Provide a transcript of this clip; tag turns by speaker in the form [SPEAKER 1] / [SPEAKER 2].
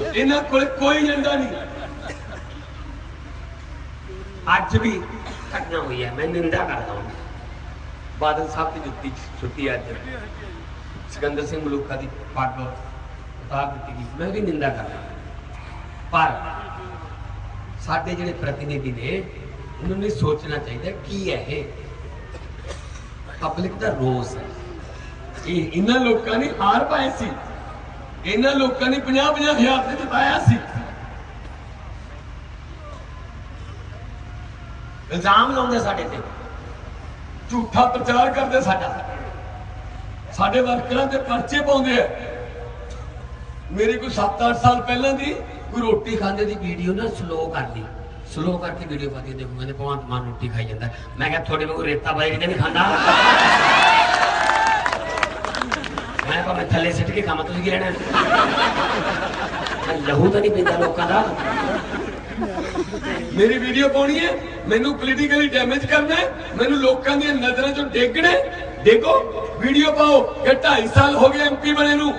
[SPEAKER 1] ਇਹਨਾਂ ਕੋਲ ਕੋਈ ਏਜੰਡਾ ਨਹੀਂ। ਅੱਜ ਵੀ ਘਟਨਾ ਹੋਈ ਹੈ, ਮੈਂ ਨਿੰਦਾ ਕਰਦਾ ਹਾਂ। ਬਾਦਲ ਸਾਹਿਬ ਦੀ ਜੁੱਤੀ ਛੁੱਟੀ ਅੱਜ। ਸਿਕੰਦਰ ਸਿੰਘ ਮਲੂਕਾ ਦੀ ਪੱਗ ਉਤਾਰ ਦਿੱਤੀ ਗਈ। ਮੈਂ ਵੀ ਨਿੰਦਾ ਕਰਦਾ ਪਰ ਸਾਡੇ ਜਿਹੜੇ ਪ੍ਰਤੀਨਿਧੀ ਨੇ, ਉਹਨਾਂ ਨੂੰ ਸੋਚਣਾ ਚਾਹੀਦਾ ਕੀ ਹੈ ਇਹ? ਪਬਲਿਕ ਦਾ ਰੋਸ ਹੈ। ਇਹ ਇਹਨਾਂ ਲੋਕਾਂ ਨੇ ਹਾਰ ਪਾਏ ਸੀ। ਇਹਨਾਂ ਲੋਕਾਂ ਨੇ 50 50 ਹਜ਼ਾਰ ਤੇ ਜਿਤਾਇਆ ਸੀ। ਇਲਜ਼ਾਮ ਲਾਉਂਦੇ ਸਾਡੇ ਤੇ। ਝੂਠਾ ਪ੍ਰਚਾਰ ਕਰਦੇ ਸਾਡਾ। ਸਾਡੇ ਵਰਕਰਾਂ ਤੇ ਪਰਚੇ ਪਾਉਂਦੇ ਆ। ਮੇਰੇ ਕੋਈ 7-8 ਸਾਲ ਪਹਿਲਾਂ ਦੀ ਕੋਈ ਰੋਟੀ ਖਾਂਦੇ ਦੀ ਵੀਡੀਓ ਨਾ ਸਲੋ ਕਰ ਲਈ। ਸਲੋ ਕਰਕੇ ਵੀਡੀਓ ਪਾਤੀ ਦੇਖੋ ਕਹਿੰਦੇ ਭਗਵੰਤ ਮਾਨ ਰੋਟੀ ਖਾਈ ਜਾਂਦਾ। ਮੈਂ ਕਿਹਾ ਤੁਹਾਡੇ ਵਾਂਗੂ ਰੇਤਾ ਪਾਈ ਕਿਤੇ ਨਹੀਂ ਖਾਂਦਾ। ਥੱਲੇ ਸਿੱਟ ਕੇ ਖਾਵਾਂ ਤੁਸੀਂ ਕੀ ਲੈਣਾ? ਲਹੂ ਤਾਂ ਨਹੀਂ ਪੀਂਦਾ ਲੋਕਾਂ ਦਾ। ਮੇਰੀ ਵੀਡੀਓ ਪਾਉਣੀ ਹੈ? ਮੈਨੂੰ ਪੋਲੀਟੀਕਲੀ ਡੈਮੇਜ ਕਰਨਾ ਹੈ? ਮੈਨੂੰ ਲੋਕਾਂ ਦੀਆਂ ਨਜ਼ਰਾਂ ਚੋਂ ਡੇਗਣਾ ਹੈ। ਵੀਡੀਓ ਪਾਓ। ਕਿ 2.5 ਸਾਲ ਹੋ ਗਏ ਐਮਪੀ ਬਣੇ ਨੂੰ।